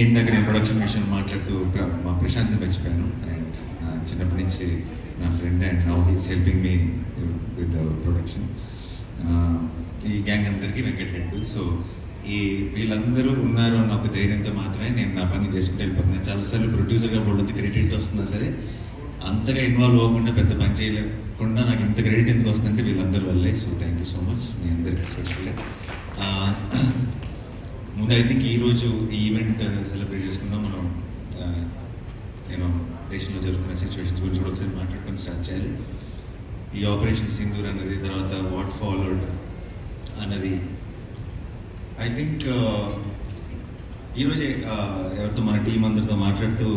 End దగ్గర నేను production విషయం మాట్లాడుతూ మా ప్రశాంత్ని మర్చిపోయాను. అండ్ చిన్నప్పటి నుంచి నా friend and now he's helping me with production ఈ గ్యాంగ్ అందరికీ వెంకట్ హెడ్ సో ఈ వీళ్ళందరూ ఉన్నారు అన్న ఒక ధైర్యంతో మాత్రమే నేను నా పని చేసుకుంటూ వెళ్ళిపోతున్నాను. చాలాసార్లు ప్రొడ్యూసర్గా బోల్డ్ క్రెడిట్ వస్తున్నా సరే అంతగా ఇన్వాల్వ్ అవ్వకుండా పెద్ద పని చేయలేకుండా నాకు ఇంత క్రెడిట్ ఎందుకు వస్తుందంటే వీళ్ళందరి వల్లే. So thank you so much మీ అందరికీ స్పెషల్లీ ముందు ఐ థింక్ ఈరోజు ఈ ఈవెంట్ uh, సెలబ్రేట్ చేసుకున్నా మనం uh, నేను దేశంలో జరుగుతున్న సిచ్యువేషన్స్ గురించి కూడా ఒకసారి మాట్లాడుకొని స్టార్ట్ చేయాలి. ఈ ఆపరేషన్ సింధూర్ అన్నది తర్వాత వాట్ ఫాలోడ్ అన్నది. ఐ థింక్ ఈరోజే ఎవరితో మన టీం అందరితో మాట్లాడుతూ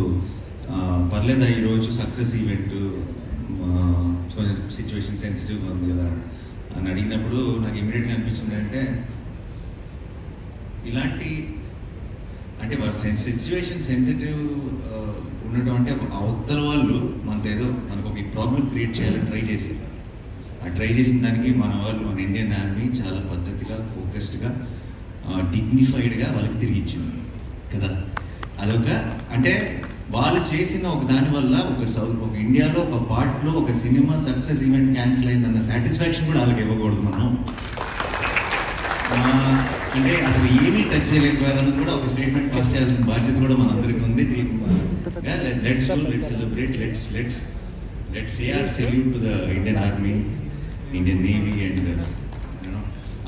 uh, పర్లేదా ఈరోజు సక్సెస్ ఈవెంట్ కొంచెం సిచ్యువేషన్ సెన్సిటివ్గా ఉంది కదా? అని అడిగినప్పుడు నాకు ఇమీడియట్గా అనిపించింది అంటే ఇలాంటి అంటే వారు సిచ్యువేషన్ సెన్సిటివ్ ఉండటం అంటే అవతల వాళ్ళు మనతో ఏదో మనకు ఒక ప్రాబ్లం క్రియేట్ చేయాలని ట్రై చేశారు. ఆ ట్రై చేసిన దానికి మన వాళ్ళు మన ఇండియన్ ఆర్మీ చాలా పద్ధతిగా ఫోకస్డ్గా డిగ్నిఫైడ్గా వాళ్ళకి తిరిగి ఇచ్చింది. కదా? అదొక అంటే వాళ్ళు చేసిన ఒక దాని వల్ల ఒక సౌత్ ఒక ఇండియాలో ఒక పార్ట్లో ఒక సినిమా సక్సెస్ ఈవెంట్ క్యాన్సిల్ అయిందన్న సాటిస్ఫాక్షన్ కూడా వాళ్ళకి ఇవ్వకూడదు మనం. అంటే అసలు ఏమీ టచ్ చేయలేకపోయారన్నది కూడా ఒక స్టేట్మెంట్ పాస్ చేయాల్సిన బాధ్యత కూడా మనందరికీ ఉంది. Let's let's celebrate let's let's let's AR salute to the Indian army Indian navy and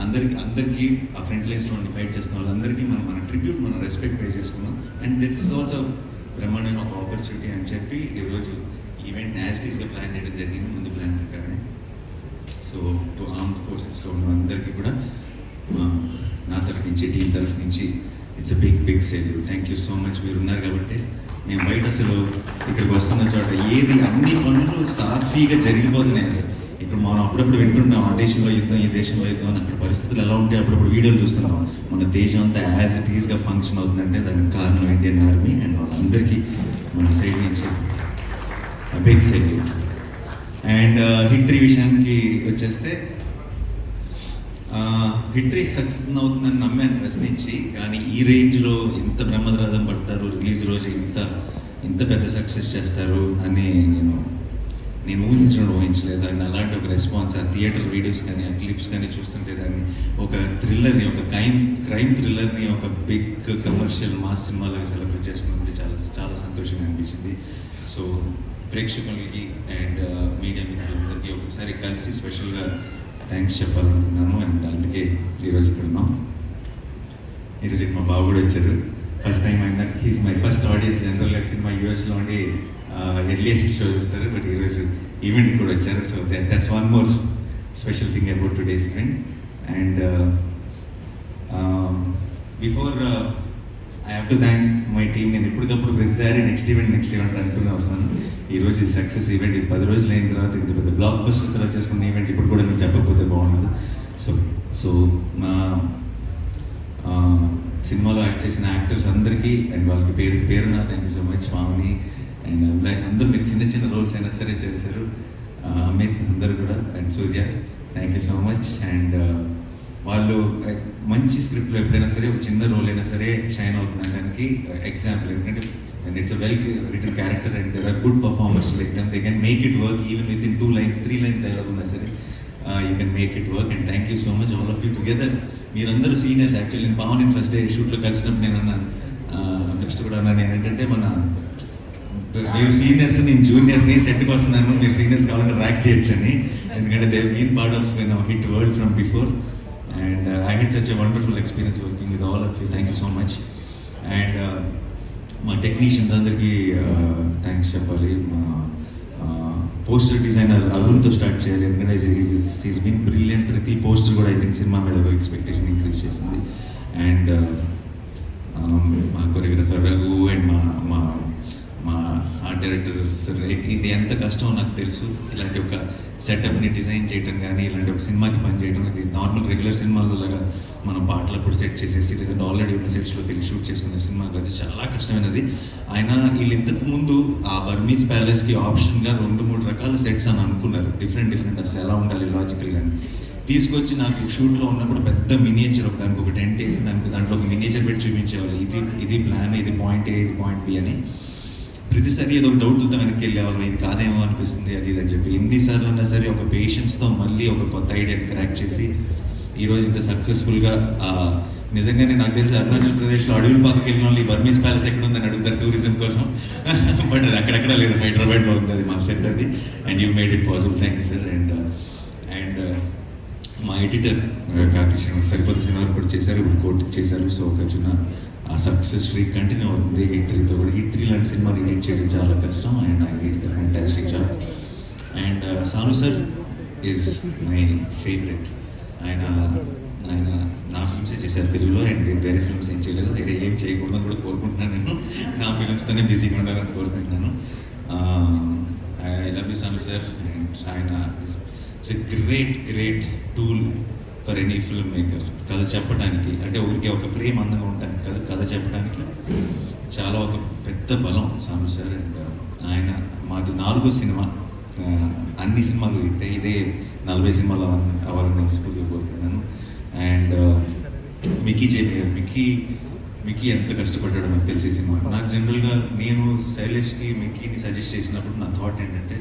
అందరికి అందరికీ ఆ ఫ్రంట్ లైన్స్లో ఉండి ఫైట్ చేస్తున్న వాళ్ళందరికీ మనం మన ట్రిబ్యూట్ మనం రెస్పెక్ట్ పే చేసుకున్నాం. అండ్ ఇట్స్ ఆల్సో బ్రహ్మాండమైన ఒక ఆపర్చునిటీ అని చెప్పి ఈరోజు ఈవెంట్ యాజిటీస్గా ప్లాన్ చేయడం జరిగింది. ముందు ప్లాన్ ప్రకారమే. సో టు ఆర్మ్ ఫోర్సెస్లో ఉన్న అందరికీ కూడా నా తరఫు నుంచి టీం తరఫు నుంచి it's a big big sale thank you so much మీరు ఉన్నారు కాబట్టి మేము బయట అసలు ఇక్కడికి వస్తున్న చోట ఏది అన్ని పనులు సాఫీగా జరిగిపోతున్నాయి అసలు ఇప్పుడు మనం అప్పుడప్పుడు వింటున్నాం ఆ దేశంలో యుద్ధం ఈ దేశంలో యుద్ధం అని అక్కడ పరిస్థితులు ఎలా ఉంటాయి అప్పుడప్పుడు వీడియోలు చూస్తున్నాం. మన దేశం అంతా యాజ్ ఇట్ ఈస్గా ఫంక్షన్ అవుతుందంటే దానికి కారణం ఇండియన్ ఆర్మీ అండ్ వాళ్ళందరికీ మన సైడ్ నుంచి big salute and hit three విషయానికి వచ్చేస్తే హిట్ త్రీ సక్సెస్ అవుతుందని నమ్మాను ఫస్ట్ నుంచి కానీ ఈ రేంజ్లో ఇంత బ్రహ్మద్రాదం పడతారు రిలీజ్ రోజు ఇంత ఇంత పెద్ద సక్సెస్ చేస్తారు అని నేను నేను ఊహించడం ఊహించలేదు. అండ్ అలాంటి ఒక రెస్పాన్స్ ఆ థియేటర్ వీడియోస్ కానీ ఆ క్లిప్స్ కానీ చూస్తుంటే దాన్ని ఒక థ్రిల్లర్ని ఒక క్రైమ్ క్రైమ్ థ్రిల్లర్ని ఒక బిగ్ కమర్షియల్ మా సినిమాలాగా సెలబ్రేట్ చేసుకున్నప్పుడు చాలా చాలా సంతోషంగా అనిపించింది. సో ప్రేక్షకులకి అండ్ మీడియా మిత్రులందరికీ ఒకసారి కలిసి స్పెషల్గా థ్యాంక్స్ చెప్పాలనుకున్నాను అండ్ అందుకే ఈరోజు ఇక్కడ ఉన్నాం. ఈరోజు మా బాబు కూడా వచ్చారు. ఫస్ట్ టైం అయినా హీస్ మై ఫస్ట్ ఆడియన్స్ జనరల్గా సినిమా యూఎస్లో ఉండి ఎర్లియస్ట్ షో చూస్తారు. బట్ ఈరోజు ఈవెంట్ కూడా వచ్చారు. So that's one more special thing about today's event and before I have to thank my team నేను ఎప్పటికప్పుడు ప్రతిసారి నెక్స్ట్ ఈవెంట్ నెక్స్ట్ ఈవెంట్ అంటూనే వస్తాను. ఈరోజు ఇది సక్సెస్ ఈవెంట్ ఇది పది రోజులు అయిన తర్వాత ఇంత పెద్ద బ్లాక్ బస్టర్ తర్వాత చేసుకున్న ఈవెంట్ ఇప్పుడు కూడా నేను చెప్పకపోతే బాగుండదు. సో సో మా సినిమాలో యాక్ట్ చేసిన యాక్టర్స్ అందరికీ అండ్ వాళ్ళకి పేరు పేరున థ్యాంక్ యూ సో మచ్ స్వామిని అండ్ అభిలాష్ అందరూ మీరు చిన్న చిన్న రోల్స్ అయినా సరే చేశారు. అమిత్ అందరూ కూడా and Surya thank you so much and వాళ్ళు మంచి స్క్రిప్ట్లో ఎప్పుడైనా సరే ఒక చిన్న రోల్ అయినా సరే షైన్ అవుతుందనడానికి ఎగ్జాంపుల్ ఎందుకంటే and it's a well return character and there are good performers like them they can make it work even with in two lines three lines dialogue ఉన్నా సరే. You can make it work and thank you so much all of you together మీరందరూ seniors actually నేను పవన్ నేను first day షూట్లో కలిసినప్పుడు నేను అన్నాను next కూడా అన్నాను ఏంటంటే మన మీరు సీనియర్స్ నేను జూనియర్ని సెట్కి వస్తున్నాను మీరు సీనియర్స్ కావాలంటే ర్యాక్ చేయొచ్చు అని ఎందుకంటే they been part of you know hit world from before and I had such a wonderful experience working with all of you thank you so much and మా టెక్నీషియన్స్ అందరికీ థ్యాంక్స్ చెప్పాలి. మా poster designer అరుణ్తో start చేయాలి. ఎందుకంటే is been brilliant ప్రతి poster కూడా I think cinema మీద ఒక ఎక్స్పెక్టేషన్ ఇంక్రీజ్ చేసింది. అండ్ మా కొరియోగ్రఫర్ రఘు అండ్ మా మా ఆర్ట్ డైరెక్టర్ ఇది ఎంత కష్టమో నాకు తెలుసు. ఇలాంటి ఒక సెటప్ని డిజైన్ చేయటం కానీ ఇలాంటి ఒక సినిమాకి పని చేయడం ఇది నార్మల్ రెగ్యులర్ సినిమాల్లో లాగా మనం పాటలు అప్పుడు సెట్ చేసేసి లేదంటే ఆల్రెడీ ఉన్న సెట్స్లోకి వెళ్ళి షూట్ చేసుకునే సినిమా కాదు చాలా కష్టమైనది. ఆయన వీళ్ళు ఇంతకు ముందు ఆ బర్మీస్ ప్యాలెస్కి ఆప్షన్గా రెండు మూడు రకాల సెట్స్ అని అనుకున్నారు. డిఫరెంట్ డిఫరెంట్ అసలు ఎలా ఉండాలి లాజికల్ కానీ తీసుకొచ్చి నాకు షూట్లో ఉన్నప్పుడు పెద్ద మినియేచర్ ఒక దానికి ఒక టెంట్ వేసి దానికి దాంట్లో ఒక మినేచర్ పెట్టి చూపించేవాళ్ళు. ఇది ప్లాన్ ఇది పాయింట్ ఏ ఇది పాయింట్ బి అని. ప్రతిసారి ఏదో ఒక డౌట్లతో వెనక్కి వెళ్ళేవాళ్ళం ఇది కాదేమో అనిపిస్తుంది అది ఇది అని చెప్పి ఎన్నిసార్లు అన్నా సరే ఒక పేషెన్స్తో మళ్ళీ ఒక కొత్త ఐడియాని క్రాక్ చేసి ఈరోజు ఇంత సక్సెస్ఫుల్గా నిజంగానే నాకు తెలిసి అరుణాచల్ ప్రదేశ్లో అడవుల పక్కకి వెళ్ళిన వాళ్ళు ఈ బర్మీస్ ప్యాలెస్ ఎక్కడ ఉందని అడుగుతారు టూరిజం కోసం. బట్ అది అక్కడక్కడ లేదు హైదరాబాద్లో ఉంది అది మా సెట్ అది. And you made it possible thank you sir and and మా ఎడిటర్ uh, కార్తీక్ శ్రీనివాస్ సరిపోతే సినిమా కూడా చేశారు ఇప్పుడు కోర్టు చేశారు. సో ఒక చిన్న ఆ సక్సెస్ స్ట్రీక్ కంటిన్యూ అవుతుంది. హిట్ త్రీతో కూడా. హిట్ త్రీ లాంటి సినిమాని ఎడిట్ చేయడం చాలా కష్టం. And I hit fantastic job and Sanu sir is my favourite ఆయన ఆయన నా ఫిల్మ్సే చేశారు తెలుగులో. అండ్ వేరే ఫిల్మ్స్ ఏం చేయలేదు. వేరే ఏం చేయకూడదని కూడా కోరుకుంటున్నాను నేను. నా ఫిల్మ్స్తోనే బిజీగా ఉండాలని కోరుకుంటున్నాను. I love you Sanu sir and ఆయన it's a great great tool for any film maker కథ చెప్పడానికి. అంటే ఊరికే ఒక ఫ్రేమ్ అందంగా ఉండడానికి కథ కథ చెప్పడానికి చాలా ఒక పెద్ద బలం సాము సార్ అండ్ uh, ఆయన మాది నాలుగో సినిమా. అన్ని సినిమాలు అంటే ఇదే నలభై సినిమాలు అవ్వాలని అవ్వాలని మనస్ఫూర్తిగా కోరుకున్నాను and uh, Mickey JP Mickey Mickey ఎంత కష్టపడ్డాడో నాకు తెలిసి సినిమా. నాకు జనరల్గా నేను శైలేష్కి మిక్కీని సజెస్ట్ చేసినప్పుడు నా థాట్ ఏంటంటే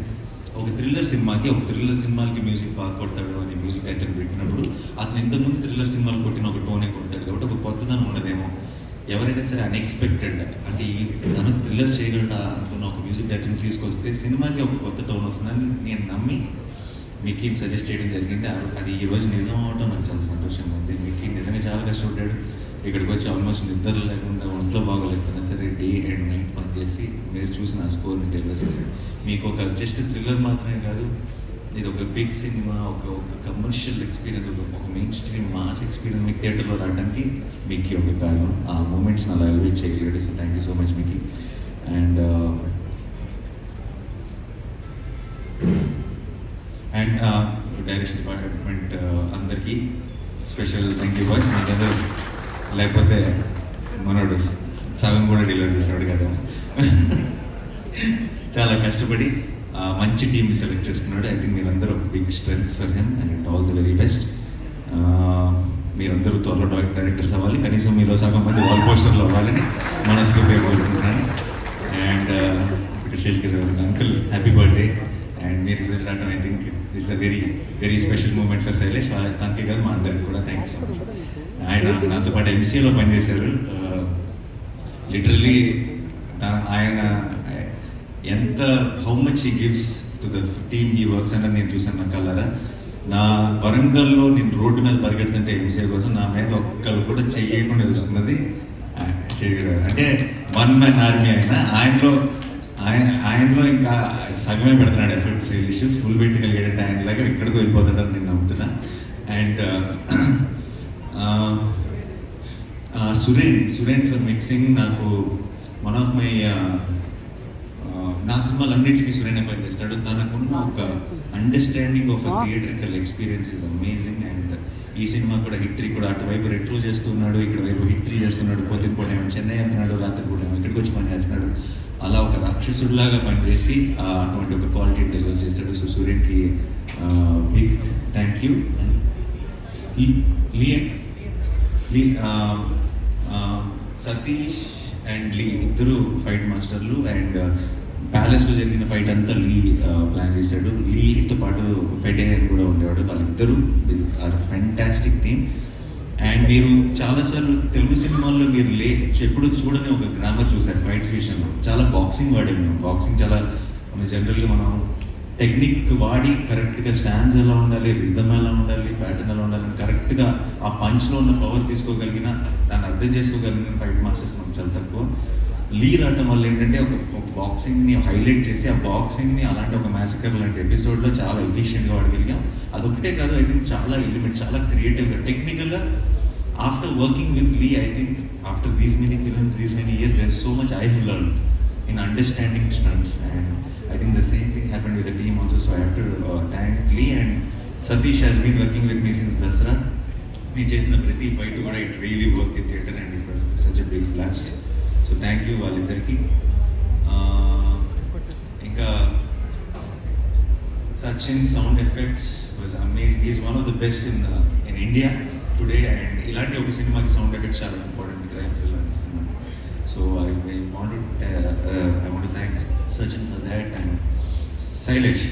ఒక థ్రిల్లర్ సినిమాకి ఒక థ్రిల్లర్ సినిమాకి మ్యూజిక్ బాగా కొడతాడు అని మ్యూజిక్ డైరెక్టర్ పెట్టినప్పుడు అతను ఇంతకుముందు థ్రిల్లర్ సినిమాలు కొట్టిన ఒక టోనే కొడతాడు కాబట్టి ఒక కొత్తదనం ఉండదేమో. ఎవరైనా సరే అన్ఎక్స్పెక్టెడ్ అంటే తను థ్రిల్లర్ చేయగలడా అనుకున్న ఒక మ్యూజిక్ డైరెక్టర్ని తీసుకొస్తే సినిమాకి ఒక కొత్త టోన్ వస్తుందని నేను నమ్మి మిక్కీ సజెస్ట్ చేయడం జరిగింది. అది ఈ రోజు నిజం అవడం నాకు చాలా సంతోషంగా ఉంది. మిక్కీ నిజంగా చాలా కష్టపడ్డాడు. ఇక్కడికి వచ్చి ఆల్మోస్ట్ నిద్ర లేకుండా ఒంట్లో బాగోలేకపోయినా సరే డే అండ్ నైట్ పని చేసి మీరు చూసిన ఆ స్కోర్ని డెలివర్ చేసి. మీకు ఒక జస్ట్ థ్రిల్లర్ మాత్రమే కాదు ఇది ఒక బిగ్ సినిమా ఒక ఒక కమర్షియల్ ఎక్స్పీరియన్స్ ఒక ఒక మెయిన్ స్ట్రీమ్ మాస్ ఎక్స్పీరియన్స్ మీకు థియేటర్లో రావడానికి మీకు ఒక కారణం. ఆ మూమెంట్స్ అలా ఎలివేట్ చేయగలిగాడు so thank you so much మీకు అండ్ అండ్ డైరెక్షన్ డిపార్ట్మెంట్ అందరికీ స్పెషల్ థ్యాంక్ యూ బాయ్స్ మీకందరూ లేకపోతే మనోడస్ సగం కూడా డెలివరీ చేసేవాడు కదా. చాలా కష్టపడి మంచి టీంని సెలెక్ట్ చేసుకున్నాడు. ఐ థింక్ మీరందరూ big strength for him and all the very best మీరందరూ త్వరలో డైరెక్టర్స్ అవ్వాలి. కనీసం మీలో సగం మంది వాల్ పోస్టర్లు అవ్వాలని మనస్ఫూర్తిగా కోరుకుంటున్నాను. అండ్ ఇక్కడ శేష్ గారు అంకుల్ హ్యాపీ బర్త్డే అండ్ మీరు ఈరోజు రావడం I think it's a very very special moment for Shailesh వాళ్ళ తనకి కాదు మా అందరికి కూడా. థ్యాంక్ యూ సో మచ్ ఆయన నాతో పాటు ఎంసీఏలో పనిచేశారు. లిటరలీ ఆయన ఎంత how much he gives to the team he works అన్నది నేను చూసాను నా కలరా నా వరంగల్లో నేను రోడ్డు మీద పరిగెడుతుంటే ఎంసీఏ కోసం నా మీద ఒక్కరు కూడా చెయ్యకుండా చూసుకున్నది అంటే వన్ మ్యాన్ ఆర్మీ ఆయన ఆయనలో ఆయన ఆయనలో ఇంకా సగమే పెడుతున్నాడు ఎఫెక్ట్ శైలిష్ ఫుల్ పెట్టగలిగాడంటే ఆయనలాగా ఎక్కడికి వెళ్ళిపోతాడని నేను నమ్ముతున్నా. And Suren Suren for mixing నాకు one of my uh, uh, నా సినిమాలన్నిటికీ సురేనే పనిచేస్తాడు తనకున్న ఒక understanding of theatrical experience is amazing and ఈ సినిమా కూడా హిట్ త్రీ కూడా అటువైపు రెట్రో చేస్తున్నాడు ఇక్కడ వైపు హిట్ త్రీ చేస్తున్నాడు. పొద్దున పూట ఏమో చెన్నై వెళ్తున్నాడు రాత్రి పూట ఏమో ఇక్కడికి వచ్చి పని చేస్తున్నాడు. అలా ఒక రాక్షసుడిలాగా పనిచేసి అటువంటి ఒక క్వాలిటీ డెలివర్ చేస్తాడు. సో సూర్యన్కి బిగ్ థ్యాంక్ యూ లియన్ సతీష్ అండ్ లీ ఇద్దరు ఫైట్ మాస్టర్లు అండ్ ప్యాలెస్లో జరిగిన ఫైట్ అంతా లీ ప్లాన్ uh, చేశాడు. లీతో పాటు ఫెడే అని కూడా ఉండేవాడు. వాళ్ళిద్దరూ ఆర్ ఫ్యాంటాస్టిక్ టీమ్ అండ్ మీరు చాలాసార్లు తెలుగు సినిమాల్లో మీరు లే ఎప్పుడు చూడని ఒక గ్రామర్ చూశారు ఫైట్స్ విషయంలో. చాలా బాక్సింగ్ వాడాము మేము. బాక్సింగ్ చాలా జనరల్గా మనం టెక్నిక్ వాడి కరెక్ట్గా స్టాండ్స్ ఎలా ఉండాలి రిజమ్ ఎలా ఉండాలి ప్యాటర్న్ ఎలా ఉండాలి కరెక్ట్గా ఆ పంచ్లో ఉన్న పవర్ తీసుకోగలిగిన అర్థం చేసుకోగలిగిన ఫైట్ మాస్టర్స్ మనకు చాలా తక్కువ. లీ రావటం వల్ల ఏంటంటే ఒక బాక్సింగ్ని హైలైట్ చేసి ఆ బాక్సింగ్ని అలాంటి ఒక మ్యాసకర్ లాంటి ఎపిసోడ్లో చాలా ఎఫిషియెంట్గా వాడగలిగాం అదొకటే కాదు ఐ థింక్ చాలా ఎలిమెంట్ చాలా క్రియేటివ్గా టెక్నికల్గా after working with Lee I think after these many films these many years there so much I learn in understanding stunts. And I think the same thing happened with the team also. So I have to uh, thank Lee and Satish has been working with me నేను చేసిన ప్రతి fight కూడా it really work in theatre and it was such a big blast so thank you వాళ్ళిద్దరికీ. ఇంకా Sachin sound effects was amazing is one of the best in in India today and ఇలాంటి ఒక సినిమాకి sound effects చాలా important crime thriller సినిమాకి so I I want I want thanks Sachin for that and Shailesh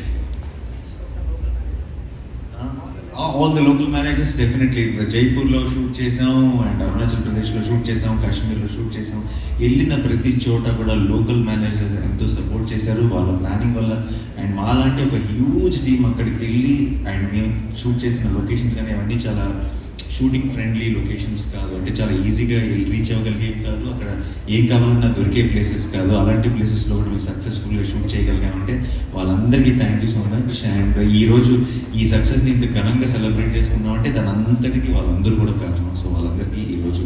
all the local managers definitely జైపూర్లో shoot చేసాం and Arunachal ప్రదేశ్లో shoot చేసాం కాశ్మీర్లో shoot చేసాం. వెళ్ళిన ప్రతి చోట కూడా లోకల్ మేనేజర్స్ ఎంతో సపోర్ట్ చేశారు. వాళ్ళ ప్లానింగ్ వల్ల అండ్ మాలాంటి ఒక హ్యూజ్ టీమ్ అక్కడికి వెళ్ళి అండ్ మేము షూట్ చేసిన లొకేషన్స్ కానీ అవన్నీ చాలా షూటింగ్ ఫ్రెండ్లీ లొకేషన్స్ కాదు. అంటే చాలా ఈజీగా రీచ్ అవ్వగలిగేవి కాదు. అక్కడ ఏం కావాలన్నా దొరికే ప్లేసెస్ కాదు. అలాంటి ప్లేసెస్లో కూడా మేము సక్సెస్ఫుల్గా షూట్ చేయగలిగామంటే వాళ్ళందరికీ thank you so much and ఈరోజు ఈ సక్సెస్ని ఇంత ఘనంగా సెలబ్రేట్ చేసుకున్నాం అంటే దాని అంతటికీ వాళ్ళందరూ కూడా కారణం. సో వాళ్ళందరికీ ఈరోజు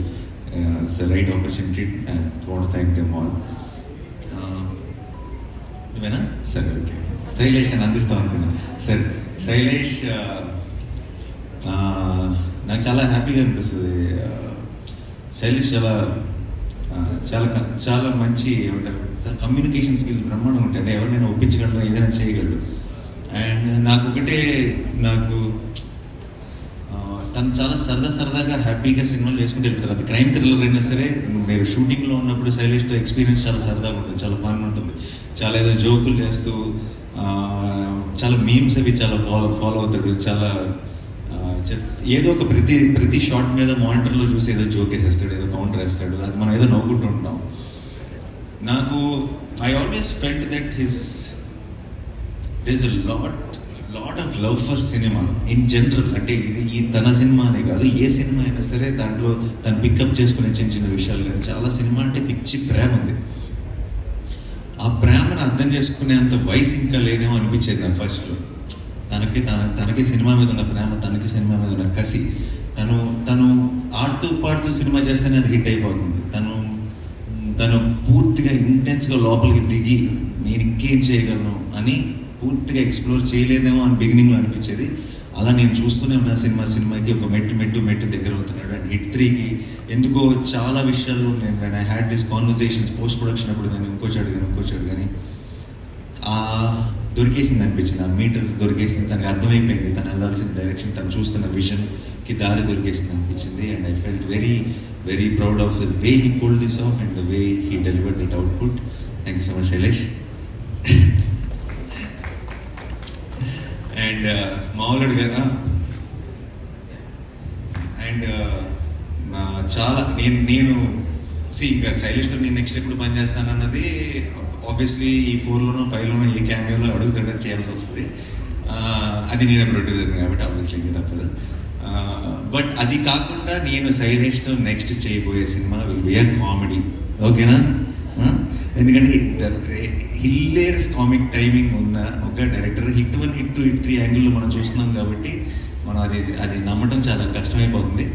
right opportunity and want thank them all ఇవేనా సరే ఓకే. శైలేష్ అని అందిస్తాం అనుకున్నాను సరే శైలేష్ uh, uh, నాకు చాలా హ్యాపీగా అనిపిస్తుంది. ఆ, శైలేష్ చాలా చాలా క- చాలా మంచి ఉంటారు చాలా కమ్యూనికేషన్ స్కిల్స్ బ్రహ్మాండంగా ఉంటాయి. అంటే ఎవరినైనా ఒప్పించగలడు ఏదైనా చేయగలరు. అండ్ నాకు ఒకటే నాకు తను చాలా సరదా సరదాగా హ్యాపీగా సినిమాలు చేసుకుంటూ వెళ్తారు అది క్రైమ్ థ్రిల్లర్ అయినా సరే మీరు షూటింగ్లో ఉన్నప్పుడు శైలేష్తో ఎక్స్పీరియన్స్ చాలా సరదాగా ఉంటుంది చాలా ఫన్ ఉంటుంది. చాలా ఏదో జోకులు చేస్తూ చాలా మీమ్స్ అవి చాలా ఫాలో ఫాలో అవుతాడు. చాలా ఏదో ఒక ప్రతి ప్రతి షాట్ మీద మానిటర్లో చూసి ఏదో జోక్ వేసేస్తాడు ఏదో కౌంటర్ వేస్తాడు. అది మనం ఏదో నవ్వుకుంటూ నాకు I always felt that his is a lot lot of love for cinema in general అంటే ఇది ఈ తన సినిమా అనే కాదు ఏ సినిమా అయినా సరే దాంట్లో తను పికప్ చేసుకునే చిన్న చిన్న విషయాలు కానీ చాలా సినిమా అంటే పిచ్చి ప్రేమ ఉంది. ఆ ప్రేమను అర్థం చేసుకునేంత వయసు ఇంకా లేదేమో అనిపించేది నాకు ఫస్ట్లో తనకి తన తనకి సినిమా మీద ఉన్న ప్రేమ తనకి సినిమా మీద ఉన్న కసి తను తను ఆడుతూ పాడుతూ సినిమా చేస్తేనే అది హిట్ అయిపోతుంది. తను తను పూర్తిగా ఇంటెన్స్గా లోపలికి దిగి నేను ఇంకేం చేయగలను అని పూర్తిగా ఎక్స్ప్లోర్ చేయలేదేమో అని బిగినింగ్లో అనిపించేది. అలా నేను చూస్తూనే ఉన్న సినిమా సినిమాకి ఒక మెట్టు మెట్టు మెట్టు దగ్గర అవుతున్నాడు. అండ్ హిట్ త్రీకి ఎందుకో చాలా విషయాల్లో నేను I had this conversations post production అప్పుడు కానీ ఇంకో చెడు కానీ ఇంకో చెడు కానీ దొరికేసింది అనిపించింది. ఆ మీటర్ దొరికేసింది. తనకు అర్థమైపోయింది. తను వెళ్ళాల్సిన డైరెక్షన్ తను చూస్తున్న విజన్కి దారి దొరికేసింది అనిపించింది. And I felt very very proud of the way he pull this off and the way he delivered that output thank you so much Shailesh and మామూలుడు కదా అండ్ చాలా నేను నేను సి ఇక్కడ శైలేష్తో నేను నెక్స్ట్ ఎప్పుడు పని చేస్తానన్నది ఆబ్వియస్లీ ఈ ఫోర్లోనో ఫైవ్లోనో ఏ క్యామియోలో అడుగుతుంటే చేయాల్సి వస్తుంది. అది నేను ప్రొడ్యూసర్ కాబట్టి ఆబ్వియస్లీ ఇంకా తప్పదు. బట్ అది కాకుండా నేను సైలేష్తో నెక్స్ట్ చేయబోయే cinema will be a comedy ఓకేనా? ఎందుకంటే హిల్లేరస్ కామిక్ టైమింగ్ ఉన్న ఒక director hit one hit two hit three యాంగిల్లో మనం చూస్తున్నాం కాబట్టి మనం అది అది నమ్మటం చాలా కష్టమైపోతుంది.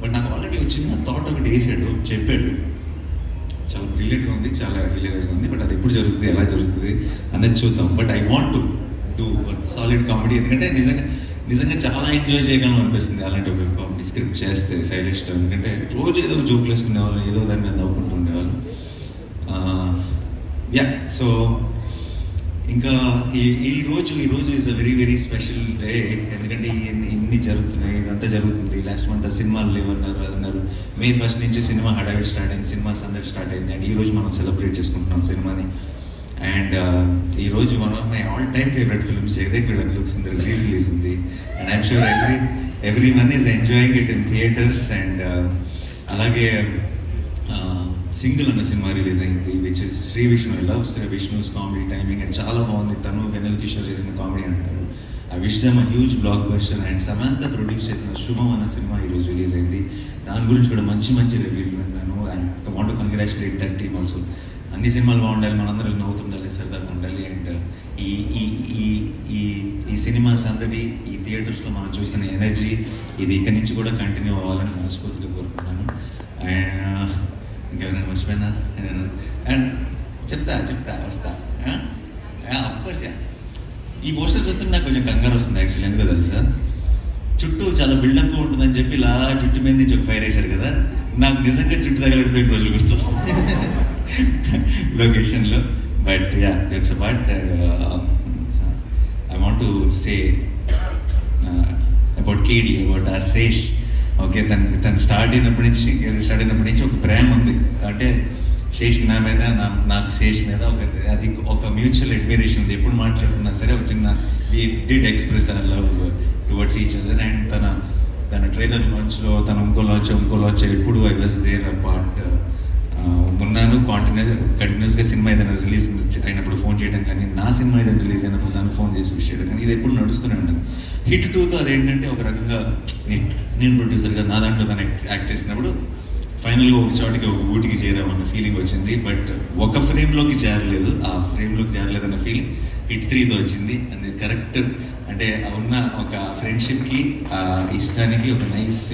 బట్ నాకు ఆల్రెడీ వచ్చిన థాట్ ఒకటి వేసాడు చెప్పాడు. చాలా బ్రిలియంట్గా ఉంది చాలా హిలేరియస్గా ఉంది బట్ అది ఎప్పుడు జరుగుతుంది ఎలా జరుగుతుంది అనేది చూద్దాం. But I want to do solid comedy ఎందుకంటే నిజంగా నిజంగా చాలా ఎంజాయ్ చేయగలం అనిపిస్తుంది అలాంటి ఒక కామెడీ స్క్రిప్ట్ చేస్తే సైలెస్ట్ ఎందుకంటే రోజు ఏదో జోకులు వేసుకునేవాళ్ళు ఏదో దాని మీద నవ్వుకుంటూ ఉండేవాళ్ళు. Uh, యా సో ఇంకా ఈ ఈ రోజు ఈ రోజు is a very very special day ఎందుకంటే ఇన్ని జరుగుతున్నాయి ఇదంతా జరుగుతుంది. లాస్ట్ మంత్ సినిమాలు లేవన్నారు అన్నారు మే ఫస్ట్ నుంచి సినిమా హడావిడి స్టార్ట్ అయింది సినిమాస్ అందరు స్టార్ట్ అయింది. అండ్ ఈ రోజు మనం సెలబ్రేట్ చేసుకుంటున్నాం సినిమాని. అండ్ uh, ఈ రోజు one of my all time favourite films Jagadek వీళ్ళకి లుక్స్ ఉంది రీ రిలీజ్ ఉంది. And I'm sure every every one is enjoying it in theatres and అలాగే uh, సింగిల్ అన్న సినిమా రిలీజ్ అయింది which is Shri Vishnu. I love Shri Vishnu's comedy timing and చాలా బాగుంది. తను వెనల్ కిషోర్ చేసిన కామెడీ అంటారు. I wish them huge blockbuster and Samantha produce చేసిన శుభం అన్న సినిమా ఈరోజు రిలీజ్ అయింది. దాని గురించి కూడా మంచి మంచి రివ్యూలు విన్నాను. And want congratulate that team also అన్ని సినిమాలు బాగుండాలి మనందరం నవ్వుతుండాలి సరదాగా ఉండాలి. అండ్ uh, ఈ ఈ ఈ ఈ ఈ సినిమా సందడి ఈ థియేటర్స్లో మనం చూసిన ఎనర్జీ ఇది ఇక్కడి నుంచి కూడా కంటిన్యూ అవ్వాలని మనస్ఫూర్తిగా కోరుకుంటున్నాను. అండ్ ఇంకెవరైనా మర్చిపోయినా అండ్ చెప్తా చెప్తా వస్తా. అఫ్కోర్స్ ఈ పోస్టర్ చూస్తుంటే నాకు కొంచెం కంగారు వస్తుంది యాక్చువల్లీ ఎందుకో తెలుసా? చుట్టూ చాలా బిల్డప్గా ఉంటుందని చెప్పి ఇలా జుట్టు మీద నుంచి ఒక ఫైర్ వేశారు కదా? నాకు నిజంగా జుట్టు తగలడిపోయిన రోజులు గుర్తొస్తుంది లొకేషన్లో but yeah jokes but I want to say about కేడి అబౌట్ ఆర్ శేష్ ఓకే తను తను స్టార్ట్ అయినప్పటి నుంచి స్టార్ట్ అయినప్పటి నుంచి ఒక ప్రేమ ఉంది. అంటే శేష్ నా మీద నా నాకు శేష్ మీద ఒక అది ఒక మ్యూచువల్ అడ్మిరేషన్ ఉంది. ఎప్పుడు మాట్లాడుకున్నా సరే ఒక చిన్న we did express our love towards each other and తన తన ట్రైనర్ లాంచ్లో తన ఇంకో లాంచ్ ఇంకో లాంచ్ ఎప్పుడు ఐ వాజ్ దేర్ పార్ట్ ఉన్నాను కాంటిన్యూస్ కంటిన్యూస్గా సినిమా ఏదైనా రిలీజ్ అయినప్పుడు ఫోన్ చేయడం కానీ నా సినిమా ఏదైనా రిలీజ్ అయినప్పుడు తను ఫోన్ చేసి విష్ చేయడం కానీ ఇది ఎప్పుడు నడుస్తూనే ఉంటాను హిట్ టూతో అదేంటంటే ఒక రకంగా నేను ప్రొడ్యూసర్గా నా దాంట్లో తను యాక్ట్ చేసినప్పుడు ఫైనల్గా ఒక చోటికి ఒక ఊటికి చేరామన్న ఫీలింగ్ వచ్చింది. బట్ ఒక ఫ్రేమ్లోకి చేరలేదు. ఆ ఫ్రేమ్లోకి చేరలేదన్న ఫీలింగ్ హిట్ త్రీతో వచ్చింది. అండ్ కరెక్ట్ అంటే ఉన్న ఒక ఫ్రెండ్షిప్కి ఇష్టానికి ఒక నైస్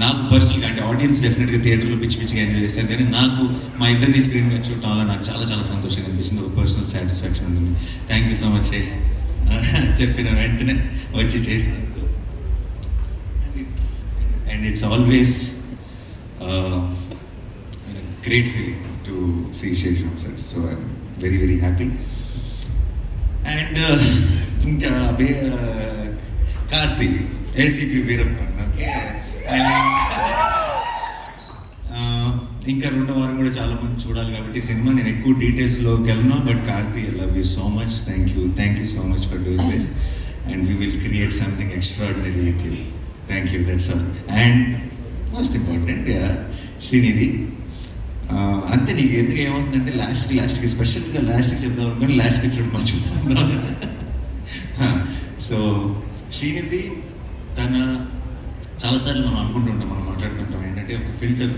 నాకు పర్సనల్గా అంటే ఆడియన్స్ డెఫినెట్గా థియేటర్లో పిచ్చి పిచ్చిగా ఎంజాయ్ చేశారు కానీ నాకు మా ఇద్దరిని స్క్రీన్ మీద చూడటం వల్ల నాకు చాలా చాలా సంతోషంగా అనిపిస్తుంది. ఒక పర్సనల్ సాటిస్ఫాక్షన్ ఉంటుంది. Thank you so much Sesh చెప్పిన వెంటనే వచ్చి చేసినందుకు. And it's always great feeling to see Sesh on set so I'm very very happy and ఇంకా uh, Karthi ACP Veerappan okay Uh, ఇంకా రెండో వారం కూడా చాలా మంది చూడాలి కాబట్టి సినిమా నేను ఎక్కువ డీటెయిల్స్లోకి వెళ్ళను but Karthi I love you so much thank you thank you so much for doing this and we will create something extraordinary with you thank you that's all and most important Srinidhi అంతే నీకు ఎందుకు ఏమవుతుందంటే లాస్ట్కి లాస్ట్కి స్పెషల్గా లాస్ట్కి చెప్దాం అనుకుని లాస్ట్కి చెప్పడం మర్చిపోతాను సో శ్రీనిధి తన చాలాసార్లు మనం అనుకుంటుంటాం మనం మాట్లాడుతుంటాం ఏంటంటే ఒక ఫిల్టర్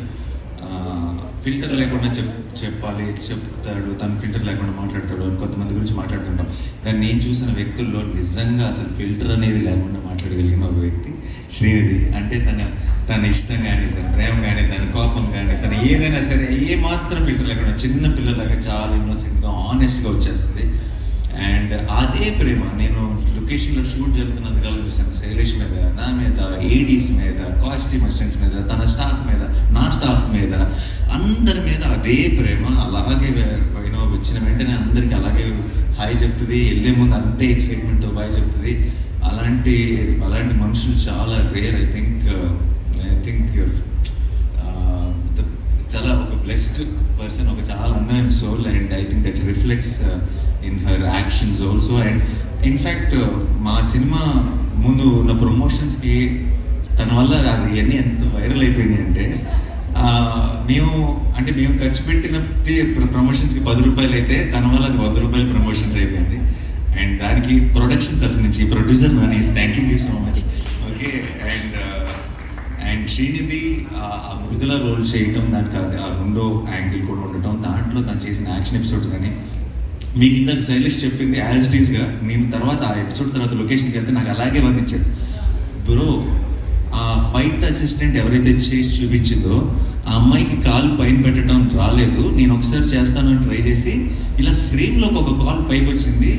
ఫిల్టర్ లేకుండా చెప్ చెప్పాలి చెప్తాడు తను ఫిల్టర్ లేకుండా మాట్లాడతాడు అని కొంతమంది గురించి మాట్లాడుతుంటాం. కానీ నేను చూసిన వ్యక్తుల్లో నిజంగా అసలు ఫిల్టర్ అనేది లేకుండా మాట్లాడగలిగిన ఒక వ్యక్తి శ్రీనిధి. అంటే తన తన ఇష్టం కానీ తన ప్రేమ కానీ తన కోపం కానీ తన ఏదైనా సరే ఏ మాత్రం ఫిల్టర్ లేకుండా చిన్న పిల్లలాగా చాలా ఇన్నోసెంట్గా ఆనెస్ట్గా వచ్చేస్తుంది. అండ్ అదే ప్రేమ నేను లొకేషన్లో షూట్ జరుగుతున్నది కాలం శైలేష్ మీద నా మీద ఏడీస్ మీద కాస్ట్యూమ్ అసిస్టెంట్స్ మీద తన స్టాఫ్ మీద నా స్టాఫ్ మీద అందరి మీద అదే ప్రేమ. అలాగే యూనో వచ్చిన వెంటనే అందరికీ అలాగే హాయ్ చెప్తుంది. వెళ్ళే ముందు అంతే ఎక్సైట్మెంట్తో బాయ్ చెప్తుంది. అలాంటి అలాంటి మనుషులు చాలా rare I think I think చాలా ఒక బ్లెస్డ్ పర్సన్ ఒక చాలా అందమైన soul and I think that reflects in her actions also and in fact uh, మా సినిమా ముందు ఉన్న ప్రమోషన్స్కి తన వల్ల అది ఇవన్నీ ఎంత వైరల్ అయిపోయినాయి అంటే మేము అంటే మేము ఖర్చు పెట్టిన ప్రమోషన్స్కి పది రూపాయలు అయితే తన వల్ల అది వంద రూపాయలు ప్రమోషన్స్ అయిపోయింది. అండ్ దానికి ప్రొడక్షన్ తరఫు నుంచి producer money thank you so much okay and uh, and Srinidhi ఆ- ఆ మృదుల రోల్ చేయటం దానికి అది ఆ రెండో యాంగిల్ కూడా ఉండటం దాంట్లో తను చేసిన యాక్షన్ ఎపిసోడ్స్ కానీ మీకు ఇందాక శైలేష్ చెప్పింది యాజ్ ఇట్ ఈస్గా నేను తర్వాత ఆ ఎపిసోడ్ తర్వాత లొకేషన్కి వెళ్తే నాకు అలాగే వర్ణించాడు బ్రో ఆ ఫైట్ అసిస్టెంట్ ఎవరైతే చేసి చూపించిందో ఆ అమ్మాయికి కాలు పైన పెట్టడం రాలేదు. నేను ఒకసారి చేస్తానని ట్రై చేసి ఇలా ఫ్రేమ్లోకి ఒక కాల్ పైకి వచ్చింది.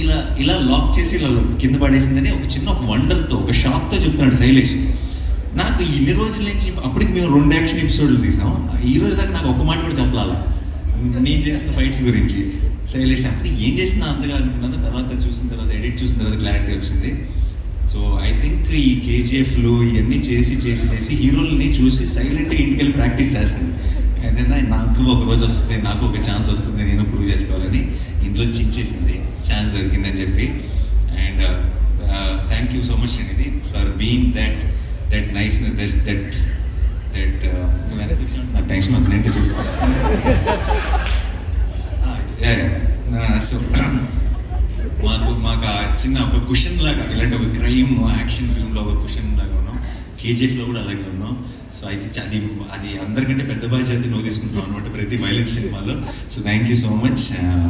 ఇలా ఇలా లాక్ చేసి ఇలా కింద పడేసిందని ఒక చిన్న ఒక వండర్తో ఒక షాక్తో చెప్తున్నాడు శైలేష్. నాకు ఇన్ని రోజుల నుంచి అప్పటికి మేము రెండు యాక్షన్ ఎపిసోడ్లు తీసాం. ఈ రోజు దాకా నాకు ఒక్క మాట కూడా చెప్పాలా? నేను చేసిన ఫైట్స్ గురించి. శైలేష్ అప్పుడు ఏం చేసినా అంతగా అనుకున్నాను. తర్వాత చూసిన తర్వాత ఎడిట్ చూసిన తర్వాత క్లారిటీ వచ్చింది. సో ఐ థింక్ ఈ కేజీఎఫ్లు ఇవన్నీ చేసి చేసి చేసి హీరోల్ని చూసి సైలెంట్గా ఇంటికి వెళ్ళి ప్రాక్టీస్ చేస్తుంది ఏదైనా నాకు ఒక రోజు వస్తుంది నాకు ఒక ఛాన్స్ వస్తుంది నేను ప్రూవ్ చేసుకోవాలని ఇంట్లో చించేసింది ఛాన్స్ దొరికిందని చెప్పి. And thank you so much అనేది for being that that nice that that that నాకు టెన్షన్ వస్తుంది ఏంటో సో uh, మాకు మాకు ఆ చిన్న ఒక క్వశ్చన్ లాగా ఇలాంటి ఒక క్రైమ్ యాక్షన్ ఫిల్మ్లో ఒక క్వశ్చన్ లాగా ఉన్నాం. కేజీఎఫ్లో కూడా అలాగే ఉన్నాం. సో అయితే అది అది అందరికంటే పెద్ద బాధ్యత నువ్వు తీసుకుంటున్నావు అనమాట ప్రతి వైలెంట్ సినిమాలో. So thank you so much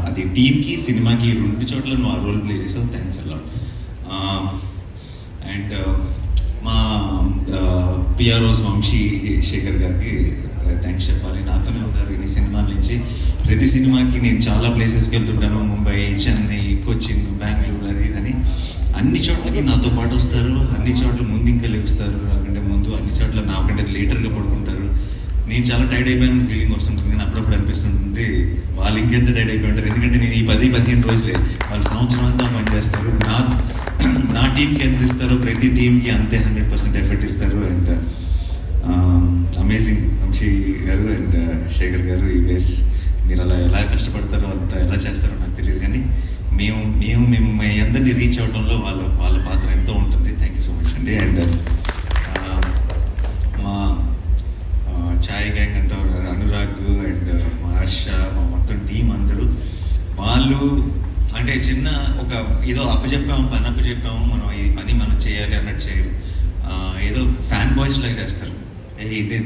అది టీమ్కి సినిమాకి రెండు చోట్ల నువ్వు ఆ రోల్ ప్లే చేసావు. థ్యాంక్స్ అలా అండ్ మా పిఆర్ఓ వంశీ శేఖర్ గారికి థ్యాంక్స్ చెప్పాలి. నాతోనే ఉన్నారు ఇన్ని సినిమాల నుంచి. ప్రతి సినిమాకి నేను చాలా ప్లేసెస్కి వెళ్తుంటాను. ముంబై చెన్నై కొచ్చిన్ బెంగళూరు అది ఇదని అన్ని చోట్లకి నాతో పాటు వస్తారు. అన్ని చోట్ల ముందు ఇంకా లేపుస్తారు నాకంటే ముందు అన్ని చోట్ల నాకంటే లేటర్గా పడుకుంటారు. నేను చాలా టైర్డ్ అయిపోయాను. ఫీలింగ్ వస్తుంటుంది కానీ అప్పుడప్పుడు అనిపిస్తుంటుంది. వాళ్ళు ఇంకెంత టైర్డ్ అయిపోయి ఉంటారు ఎందుకంటే నేను ఈ పది పదిహేను రోజులే వాళ్ళు సంవత్సరం అంతా పనిచేస్తారు నా నా టీంకి ఎంత ఇస్తారో ప్రతి టీంకి అంతే హండ్రెడ్ పర్సెంట్ ఎఫర్ట్ ఇస్తారు. And amazing Vamsi garu and Shekar uh, గారు ఈ వేస్ మీరు అలా ఎలా కష్టపడతారో అంత ఎలా చేస్తారో నాకు తెలియదు కానీ మేము మేము మేము మీ అందరినీ రీచ్ అవడంలో వాళ్ళ వాళ్ళ పాత్ర ఎంతో ఉంటుంది. థ్యాంక్ యూ సో మచ్ అండి. అండ్ uh, మా ఛాయ్ గ్యాంగ్ అంతా ఉన్నారు అనురాగ్ అండ్ మా హర్ష మా మొత్తం టీం అందరూ వాళ్ళు అంటే చిన్న ఒక ఏదో అప్పచెప్పాము పని అప్పచెప్పాము మనం ఈ పని మనం చేయాలి అన్నట్టు చేయరు. ఏదో ఫ్యాన్ బాయ్స్ లాగా చేస్తారు. ఇది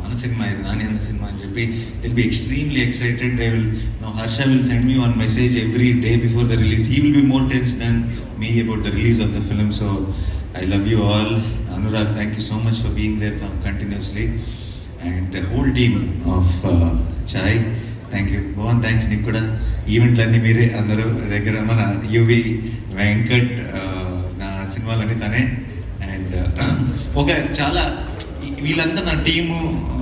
మన సినిమా ఇది నాని అన్న సినిమా అని చెప్పి will be extremely excited they will know Harsha will send me one message every day before the release he will be more tense than me about the release of the film so I love you all Anurag thank you so much for being there continuously and the whole team of Chai thank you Bhavan thanks నీకు కూడా. ఈవెంట్లన్నీ మీరే అందరూ దగ్గర మన UV Venkat నా సినిమాలన్నీ తనే. And ఒక చాలా వీళ్ళంతా నా టీము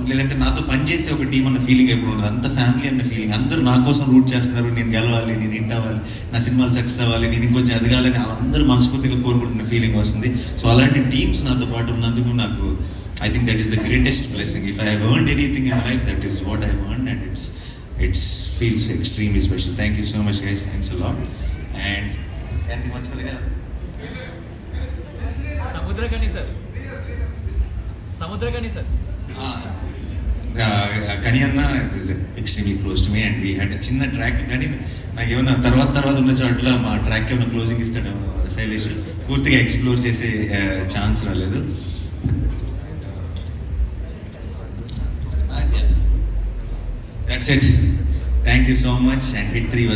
లేదంటే నాతో పనిచేసే ఒక టీం అన్న ఫీలింగ్ ఎప్పుడు ఉండదు అంత ఫ్యామిలీ అన్న ఫీలింగ్ అందరూ నా కోసం రూట్ చేస్తున్నారు. నేను గెలవాలి నేను హిట్ అవ్వాలి నా సినిమాలు సక్సెస్ అవ్వాలి నేను ఇంకొంచెం ఎదగాలని అందరూ మనస్ఫూర్తిగా కోరుకుంటున్న ఫీలింగ్ వస్తుంది. సో అలాంటి టీమ్స్ నాతో పాటు ఉన్నందుకు నాకు I think that is the greatest blessing if I have anything in life that is what I earned and it's it's feels extremely special thank you so much guys thanks lot and మర్చిపోలేగా Samuthirakani sir. Samuthirakani sir. Kani అన్న extremely close to me and we had చిన్న track కానీ నాకు ఏమన్నా తర్వాత తర్వాత ఉన్న చోట్ల మా ట్రాక్ ఏమైనా క్లోజింగ్ ఇస్తాడు శైలేష్ పూర్తిగా ఎక్స్ప్లోర్ చేసే ఛాన్స్ రాలేదు. That's it thank you so much and hit three